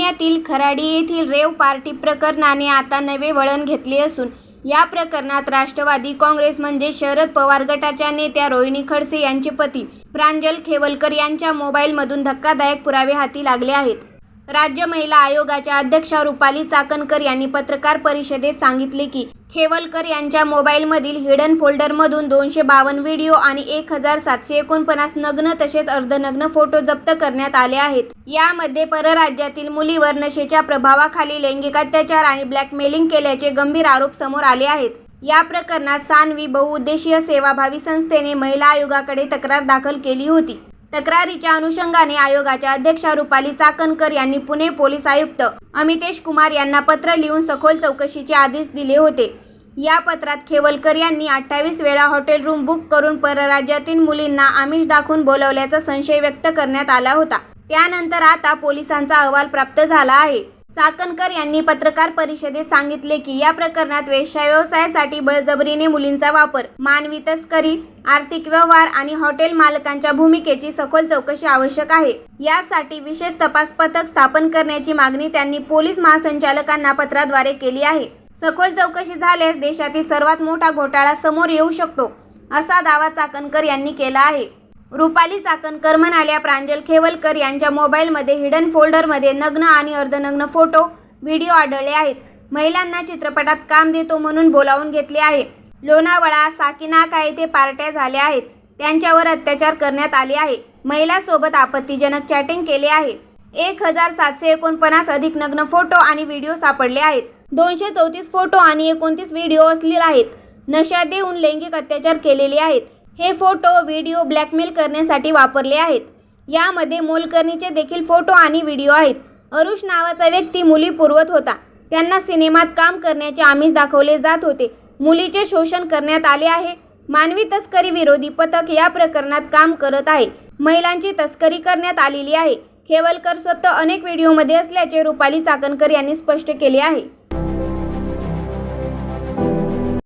पुण्यातील खराडी येथील rave party प्रकरणाने आता नवे वळण घेतले असून या प्रकरणात राष्ट्रवादी काँग्रेस म्हणजे शरद पवार गटाच्या नेत्या रोहिणी खडसे यांचे पती प्रांजल खेवलकर यांच्या मोबाईलमधून धक्कादायक पुरावे हाती लागले आहेत. राज्य महिला आयोगाच्या अध्यक्षा रुपाली चाकणकर यांनी पत्रकार परिषदेत सांगितले की खेवलकर यांच्या मोबाईलमधील हिडन फोल्डरमधून दोनशे बावन्न व्हिडिओ आणि एक हजार सातशे एकोणपन्नास नग्न तसेच अर्धनग्न फोटो जप्त करण्यात आले आहेत. यामध्ये परराज्यातील मुलीवर नशेच्या प्रभावाखाली लैंगिक अत्याचार आणि ब्लॅकमेलिंग केल्याचे गंभीर आरोप समोर आले आहेत. या प्रकरणात सानवी बहुउद्देशीय सेवाभावी संस्थेने महिला आयोगाकडे तक्रार दाखल केली होती. तक्रारीच्या अनुषंगाने आयोगाच्या अध्यक्षा रुपाली चाकणकर यांनी पुणे पोलीस आयुक्त अमितेश कुमार यांना पत्र लिहून सखोल चौकशीचे आदेश दिले होते. या पत्रात खेवलकर यांनी अठ्ठावीस वेळा हॉटेल रूम बुक करून परराज्यातील मुलींना आमिष दाखवून बोलवल्याचा संशय व्यक्त करण्यात आला होता. त्यानंतर आता पोलिसांचा अहवाल प्राप्त झाला आहे. चाकणकर यांनी पत्रकार परिषदेत सांगितले की या प्रकरणात वेश्या व्यवसायासाठी बळजबरीने मुलींचा वापर मानवी तस्करी आर्थिक व्यवहार आणि हॉटेल मालकांच्या भूमिकेची सखोल चौकशी आवश्यक आहे. यासाठी विशेष तपास पथक स्थापन करण्याची मागणी त्यांनी पोलीस महासंचालकांना पत्राद्वारे केली आहे. सखोल चौकशी झाल्यास देशातील सर्वात मोठा घोटाळा समोर येऊ शकतो असा दावा चाकणकर यांनी केला आहे. रुपाली चाकणकर म्हणाल्या प्रांजल खेवलकर यांच्या मोबाईलमध्ये हिडन फोल्डरमध्ये नग्न आणि अर्धनग्न फोटो व्हिडिओ आढळले आहेत. महिलांना चित्रपटात काम देतो म्हणून बोलावून घेतले आहे. लोणावळा साकीनाका येथे पार्ट्या झाल्या आहेत. त्यांच्यावर अत्याचार करण्यात आले आहे. महिलासोबत आपत्तीजनक चॅटिंग केले आहे. एक हजार सातशे एकोणपन्नास अधिक नग्न फोटो आणि व्हिडिओ सापडले आहेत. दोनशे चौतीस फोटो आणि एकोणतीस व्हिडिओ असलेले आहेत. नशा देऊन लैंगिक अत्याचार केलेले आहेत. हे फोटो व्हिडिओ ब्लॅकमेल करण्यासाठी वापरले आहेत. यामध्ये मोलकर्णीचे देखील फोटो आणि व्हिडिओ आहेत. अरुष नावाचा व्यक्ती मुली पुरवत होता. त्यांना सिनेमात काम करण्याचे आमिष दाखवले जात होते. मुलीचे शोषण करण्यात आले आहे. मानवी तस्करी विरोधी पथक या प्रकरणात काम करत आहे. महिलांची तस्करी करण्यात आलेली आहे. खेवलकर स्वतः अनेक व्हिडिओमध्ये असल्याचे रुपाली चाकणकर यांनी स्पष्ट केले आहे.